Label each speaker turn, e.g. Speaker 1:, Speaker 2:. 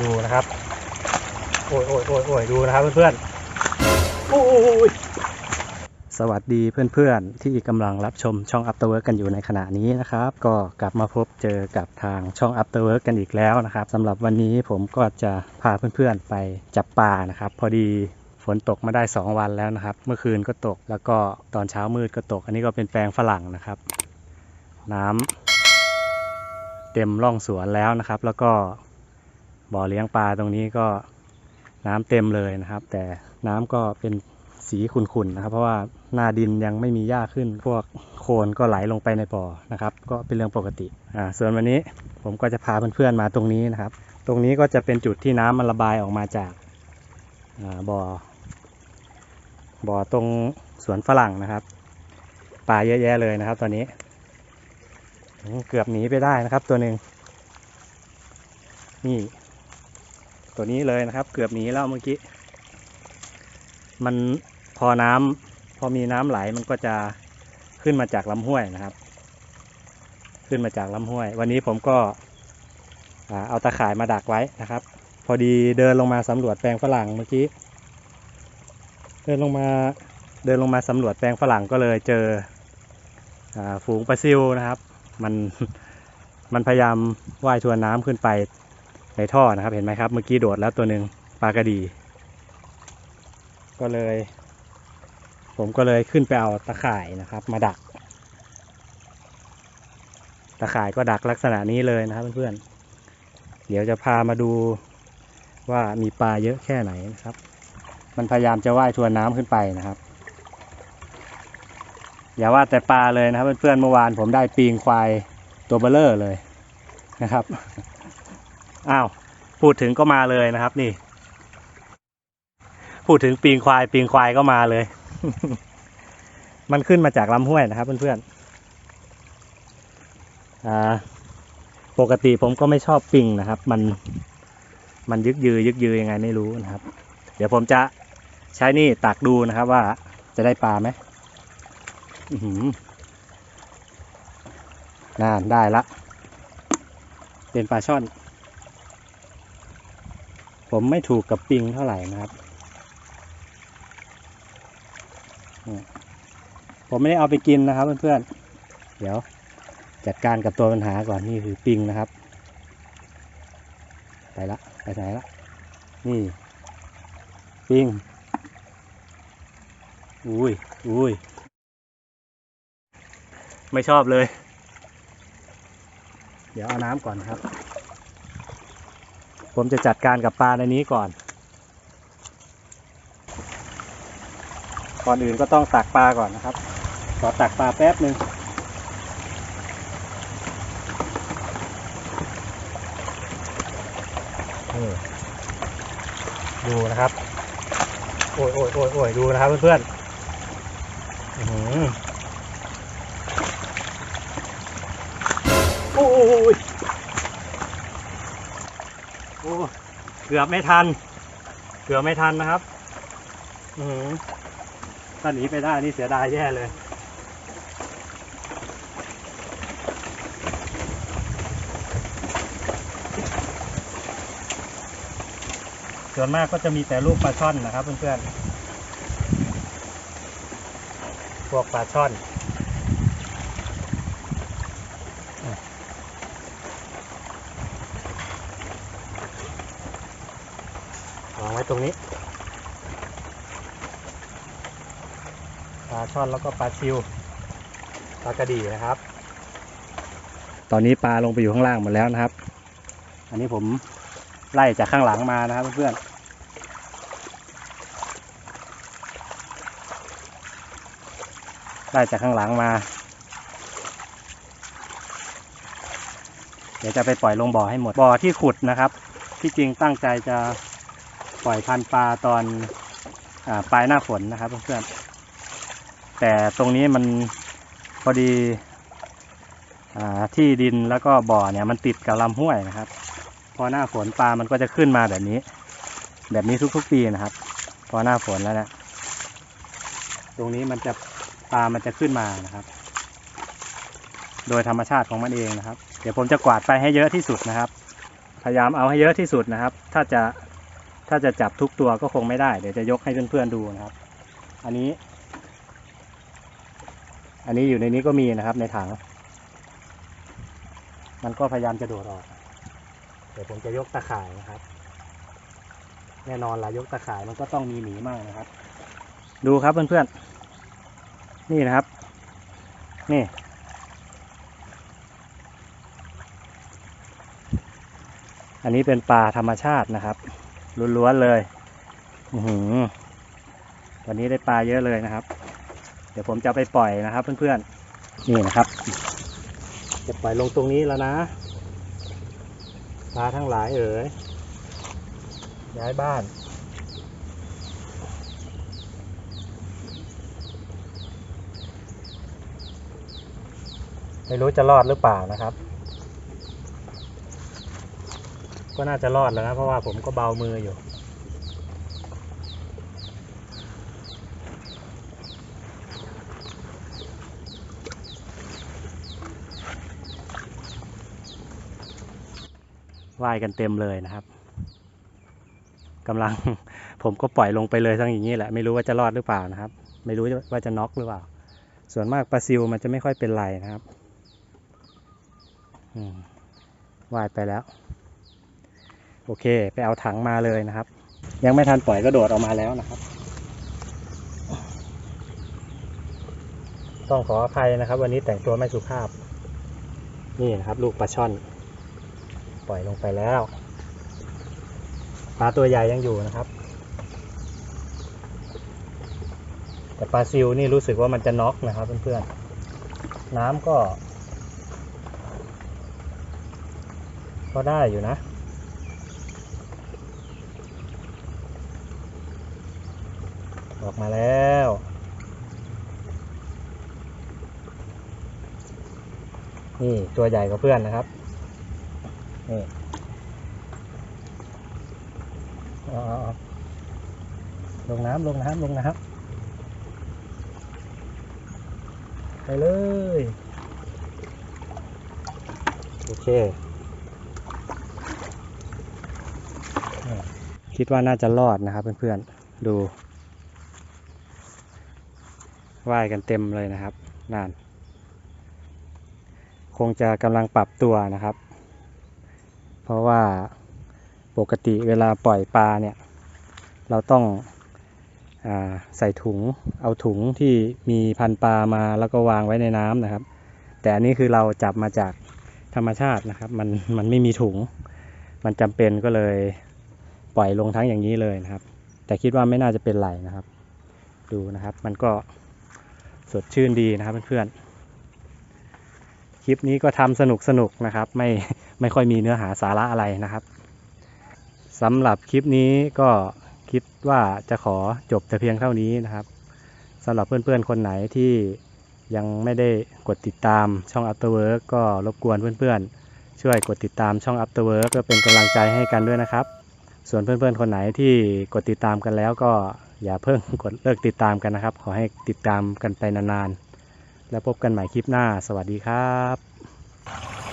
Speaker 1: ดูนะครับ โอ้ยโอ้ยโอ้ยโอ้ยดูนะครับเพื่อนๆโอ้ยสวัสดีเพื่อนๆ ที่กำลังรับชมช่อง After Work กันอยู่ในขณะนี้นะครับ ก็กลับมาพบเจอกับทางช่อง After Work กันอีกแล้วนะครับสำหรับวันนี้ผมก็จะพาเพื่อนๆไปจับปลานะครับ พอดีฝนตกมาได้ 2 วันแล้วนะครับ เมื่อคืนก็ตกแล้วก็ตอนเช้ามืดก็ตก อันนี้ก็เป็นแปลงฝรั่งนะครับ น้ำเต็มร่องสวนแล้วนะครับ แล้วก็ บ่อเลี้ยงปลาตรงนี้ก็น้ำเต็มเลยนะครับ แต่น้ำก็เป็นสีขุ่นๆนะครับ เพราะว่าหน้าดินยังไม่มีหญ้าขึ้น พวกโคลนก็ไหลลงไปในบ่อนะครับ ก็เป็นเรื่องปกติอ่าส่วนวันนี้ผมก็จะพาเพื่อนๆมาตรงนี้นะครับ ตรงนี้ก็จะเป็นจุดที่น้ำมันระบายออกมาจากอ่าบ่อบ่อตรงสวนฝรั่งนะครับปลาเยอะแยะเลยนะครับ ตอนนี้ เกือบหนีไปได้นะครับตัวหนึ่งนี่ ตัวนี้เลยนะครับ เกือบหนีแล้วเมื่อกี้ มันพอน้ำพอมีน้ำไหลมันก็จะขึ้นมาจากลำห้วยนะครับ ขึ้นมาจากลำห้วย วันนี้ผมก็เอาตะข่ายมาดักไว้นะครับ พอดีเดินลงมาสำรวจแปลงฝรั่งเมื่อกี้ เดินลงมาเดินลงมาสำรวจแปลงฝรั่งก็เลยเจอฝูงปลาซิวนะครับ มันมันพยายามว่ายทวนน้ำขึ้นไป ในท่อนะครับเห็นไหมครับ เมื่อกี้โดดแล้วตัวหนึ่งปลากระดี ก็เลย ผมก็เลยขึ้นไปเอาตะข่ายนะครับ มาดัก ตะข่ายก็ดักลักษณะนี้เลยนะครับเพื่อนๆเดี๋ยวจะพามาดูว่ามีปลาเยอะแค่ไหนนะครับ มันพยายามจะว่ายทวนน้ำขึ้นไปนะครับ อย่าว่าแต่ปลาเลยนะครับเพื่อนๆเมื่อวานผมได้ปีงควายตัวเบลเลอร์เลยนะครับ อ้าวพูดถึงก็มาเลยนะครับ นี่ พูดถึงปีงควาย ปีงควายก็มาเลย มันขึ้นมาจากลำห้วยนะครับ เพื่อนๆอ่าปกติผมก็ไม่ชอบปิงนะครับ มันมันยึกยือยึกยือยังไงไม่รู้นะครับ เดี๋ยวผมจะใช้นี่ตักดูนะครับ ว่าจะได้ปลาไหมน่าได้ละ เป็นปลาช่อน ผมไม่ถูกกับปิงเท่าไหร่นะครับ ผมไม่ได้เอาไปกินนะครับเพื่อนๆ เดี๋ยวจัดการกับตัวปัญหาก่อนนี่คือปิงนะครับ ไปละไปไหนละนี่ ปิง อุ้ยอุ้ยไม่ชอบเลย เดี๋ยวเอาน้ำก่อนครับ ผมจะจัดการกับปลาในนี้ก่อน ก่อนอื่นก็ต้องตักปลาก่อนนะครับขอตักปลาแป๊บหนึ่งดูนะครับ โอ้ยโอ้ยโอ้ยโอ้ยดูนะครับเพื่อนๆ กือบไม่ทัน เกือบไม่ทันนะครับ อือถ้าหนีไปได้นี่เสียดายแย่เลย ส่วนมากก็จะมีแต่ลูกปลาช่อนนะครับเพื่อนๆ พวกปลาช่อน วางไว้ ตรงนี้ปลาช่อนแล้วก็ปลาชิวปลากระดี่นะครับ ตอนนี้ปลาลงไปอยู่ข้างล่างหมดแล้วนะครับ อันนี้ผมไล่จากข้างหลังมานะครับเพื่อนไล่จากข้างหลังมา เดี๋ยวจะไปปล่อยลงบ่อให้หมด บ่อที่ขุดนะครับ ที่จริงตั้งใจจะ ปล่อยพันปลาตอนอปลายหน้าฝนนะครับเพื่อนๆแต่ตรงนี้มันพอดีอที่ดินแล้วก็บ่อเนี่ยมันติดกับลำห้วยนะครับ พอหน้าฝนปลามันก็จะขึ้นมาแบบนี้ แบบนี้ทุกๆปีนะครับ พอหน้าฝนแล้วเนะตรงนี้มันจะปลามันจะขึ้นมานะครับ โดยธรรมชาติของมันเองนะครับ เดี๋ยวผมจะกวาดไปให้เยอะที่สุดนะครับ พยายามเอาให้เยอะที่สุดนะครับ ถ้าจะ ถ้าจะจับทุกตัวก็คงไม่ได้ เดี๋ยวจะยกให้เพื่อนๆดูนะครับ อันนี้ อันนี้อยู่ในนี้ก็มีนะครับในถัง มันก็พยายามจะโดดออก เดี๋ยวผมจะยกตะข่ายนะครับ แน่นอนละยกตะข่ายมันก็ต้องมีหนีมั่งนะครับ ดูครับเพื่อนๆ นี่นะครับ นี่อันนี้เป็นปลาธรรมชาตินะครับ ล้วนๆเลยอือหือวันนี้ได้ปลาเยอะเลยนะครับ เดี๋ยวผมจะไปปล่อยนะครับ เพื่อนๆ นี่นะครับ จะปล่อยลงตรงนี้แล้วนะ ปลาทั้งหลายเอ๋ย ย้ายบ้าน ไม่รู้จะรอดหรือเปล่านะครับ ก็น่าจะรอดแล้วนะเพราะว่าผมก็เบามืออยู่ ว่ายกันเต็มเลยนะครับกำลัง ผมก็ปล่อยลงไปเลยทั้งอย่างนี้แหละ ไม่รู้ว่าจะรอดหรือเปล่านะครับ ไม่รู้ว่าจะน็อกหรือเปล่า ส่วนมากปลาซิวมันจะไม่ค่อยเป็นไรนะครับอืว่ายไปแล้ว โอเค ไปเอาถังมาเลยนะครับ ยังไม่ทันปล่อยก็โดดออกมาแล้วนะครับ ต้องขออภัยนะครับ วันนี้แต่งตัวไม่สุภาพ นี่นะครับ ลูกปลาช่อน ปล่อยลงไปแล้วปลาตัวใหญ่ยังอยู่นะครับ แต่ปลาซิวนี่รู้สึกว่ามันจะน็อกนะครับเพื่อนๆน้ำก็ ก็ได้อยู่นะ ออกมาแล้ว นี่ตัวใหญ่กว่าเพื่อนนะครับ นี่ลงน้ำลงน้ำลงน้ำไปเลย โอเค คิดว่าน่าจะรอดนะครับเพื่อนๆ ดู ว่ายกันเต็มเลยนะครับนานคงจะกำลังปรับตัวนะครับ เพราะว่าปกติเวลาปล่อยปลาเนี่ย เราต้องอใส่ถุง เอาถุงที่มีพันปลามาแล้วก็วางไว้ในน้ำนะครับ แต่อันนี้คือเราจับมาจากธรรมชาตินะครับ มันมันไม่มีถุง มันจำเป็นก็เลยปล่อยลงทั้งอย่างนี้เลยนะครับ แต่คิดว่าไม่น่าจะเป็นไรนะครับ ดูนะครับ มันก็ สดชื่นดีนะครับเพื่อนๆ คลิปนี้ก็ทำสนุกสนุกนะครับ ไม่ไม่ค่อยมีเนื้อหาสาระอะไรนะครับสำหรับคลิปนี้ก็คิดว่าจะขอจบแต่เพียงเท่านี้นะครับสำหรับเพื่อนๆ คนไหนที่ยังไม่ได้กดติดตามช่อง Afterwork ก็รบกวนเพื่อนๆ ช่วยกดติดตามช่อง Afterwork เพื่อเป็นกำลังใจให้กันด้วยนะครับ ส่วนเพื่อนๆ คนไหนที่กดติดตามกันแล้วก็ อย่าเพิ่งกดเลิกติดตามกันนะครับ ขอให้ติดตามกันไปนานๆ แล้วพบกันใหม่คลิปหน้า สวัสดีครับ